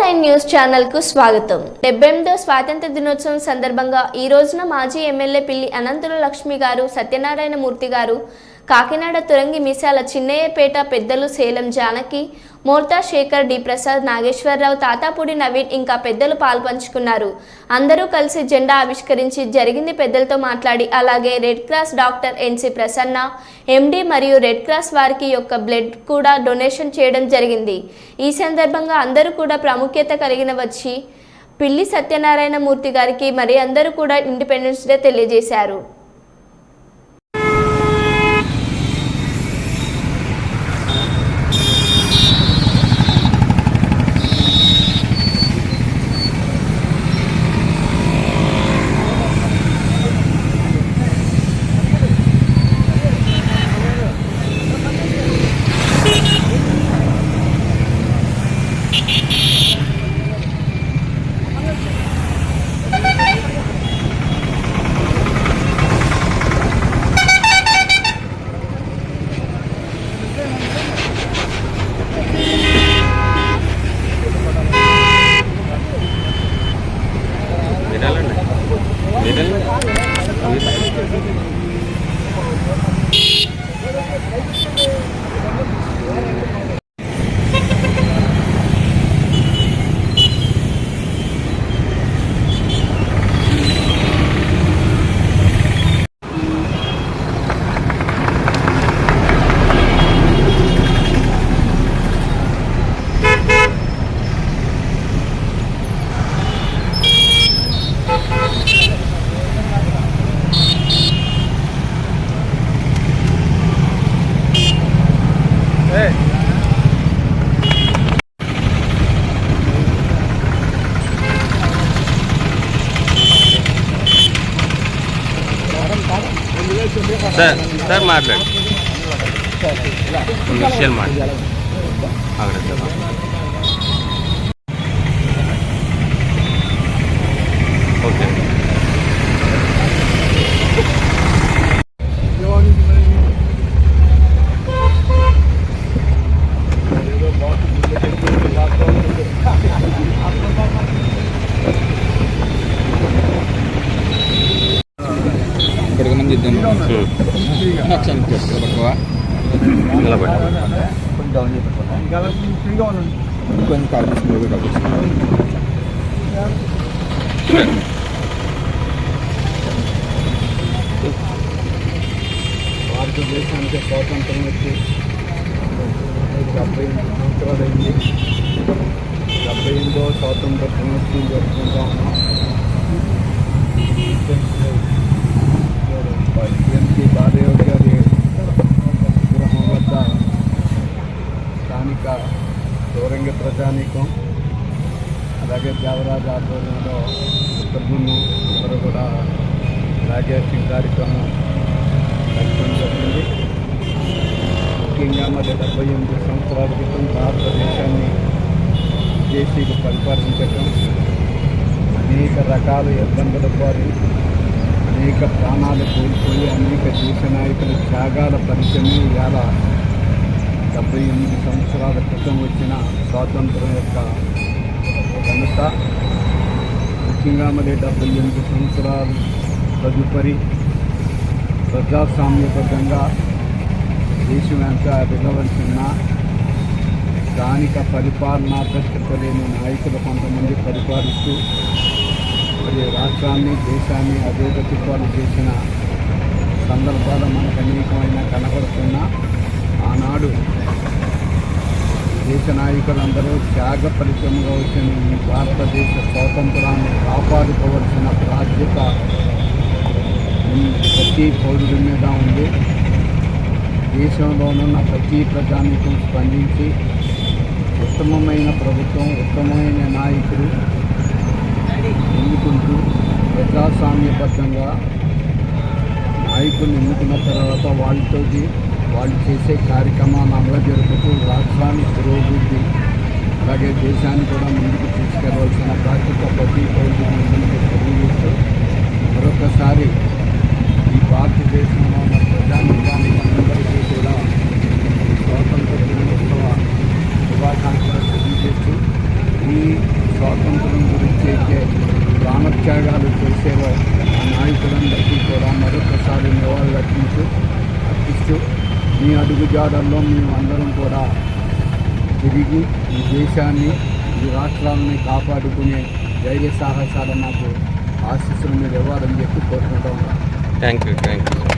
Nine news ఛానల్కు స్వాగతం. డెబ్బై ఎనిమిదో స్వాతంత్ర దినోత్సవం సందర్భంగా ఈ రోజున మాజీ ఎమ్మెల్యే పిల్లి అనంతుల లక్ష్మి గారు సత్యనారాయణ మూర్తి గారు కాకినాడ తురంగి మీసాల చిన్నయ్యపేట పెద్దలు సేలం జానకి మోర్తా శేఖర్ డి ప్రసాద్ నాగేశ్వరరావు తాతాపూడి నవీన్ ఇంకా పెద్దలు పాల్పంచుకున్నారు. అందరూ కలిసి జెండా ఆవిష్కరించి జరిగింది పెద్దలతో మాట్లాడి అలాగే red cross doctor NC Prasanna MD మరియు రెడ్ క్రాస్ వారికి యొక్క బ్లడ్ కూడా డొనేషన్ చేయడం జరిగింది. ఈ సందర్భంగా అందరూ కూడా ప్రాముఖ్యత కలిగిన వచ్చి పిల్లి సత్యనారాయణ మూర్తి గారికి మరి అందరూ కూడా ఇండిపెండెన్స్ డే తెలియజేశారు. shit. సార్ సార్ మాట్లాడు. కొన్ని విషయాలు మాట్లాడు. అక్కడ సార్ ఓకే నిలబడి కొంచెం కాల్ భారతదేశానికి స్వాతంత్రం వచ్చి డెబ్బై ఎనిమిది సంవత్సరాలు అయింది డెబ్బై ఎనిమిదో స్వాతంత్ర దినోత్సవం జరుపుకుంటా ఉన్నాం మహారాజ్ ఆధ్వర్యంలో ఉత్తర్గును అందరూ కూడా రాజేషన్ కార్యక్రమం జరపడం జరిగింది. ముఖ్యంగా మరి డెబ్బై ఎనిమిది సంవత్సరాల క్రితం భారతదేశాన్ని విదేశీయులు పరిపాలించడం అనేక రకాల ఇబ్బందుల పాలు అనేక ప్రాణాలు కోల్పోయి అనేక దేశ నాయకుల త్యాగాల పరిచయం ఇవాళ డెబ్బై ఎనిమిది సంవత్సరాల క్రితం వచ్చిన స్వాతంత్రం యొక్క ఘనత ముఖ్యంగా మరి డెబ్బై ఎనిమిది సంవత్సరాలు తదుపరి ప్రజాస్వామ్యబద్ధంగా దేశమంతా వెళ్ళవలసిన స్థానిక పరిపాలనా దక్షత లేని నాయకులు కొంతమంది పరిపాలిస్తూ మరి రాష్ట్రాన్ని దేశాన్ని అధోగతి పాలు చేసిన సందర్భాలు మనకు అనేకమైన కనబడుతుంది దేశ నాయకులందరూ త్యాగ ఫలితంగా వచ్చిన ఈ భారతదేశ స్వాతంత్రాన్ని కాపాడుకోవలసిన బాధ్యత ప్రతి పౌరుడి మీద ఉంది. దేశంలోనున్న ప్రతి ప్రజానికం స్పందించి ఉత్తమమైన ప్రభుత్వం ఉత్తమమైన నాయకుడు ఎన్నుకుంటూ ప్రజాస్వామ్యబద్ధంగా నాయకులు ఎన్నుకున్న తర్వాత వాళ్ళతో వాళ్ళు చేసే కార్యక్రమాలు అమలు జరుపుతూ రాష్ట్రానికి పురోభివృద్ధి అలాగే దేశాన్ని కూడా ముందుకు తీసుకెళ్ళవలసిన బాధ్యత ప్రతి పౌరుడికి తెలియజేస్తూ మరొకసారి ఈ భారతదేశంలో ఉన్న ప్రజానికానికి అందరికీ కూడా స్వాతంత్ర దినోత్సవ శుభాకాంక్షలు తెలియజేస్తూ ఈ స్వాతంత్రం గురించి ప్రాణఖ్యంగాలు ఆ నాయకులందరికీ కూడా మరొకసారి నివాళులు అర్పించు అర్పిస్తూ మీ అడుగుజాడల్లో మేము అందరం కూడా తిరిగి ఈ దేశాన్ని ఈ రాష్ట్రాలని కాపాడుకునే ధైర్య సాహసాలు నాకు ఆశీస్సులు మీరు ఇవ్వాలని చెప్పి కోరుకుంటా ఉన్నాను. Thank you thank you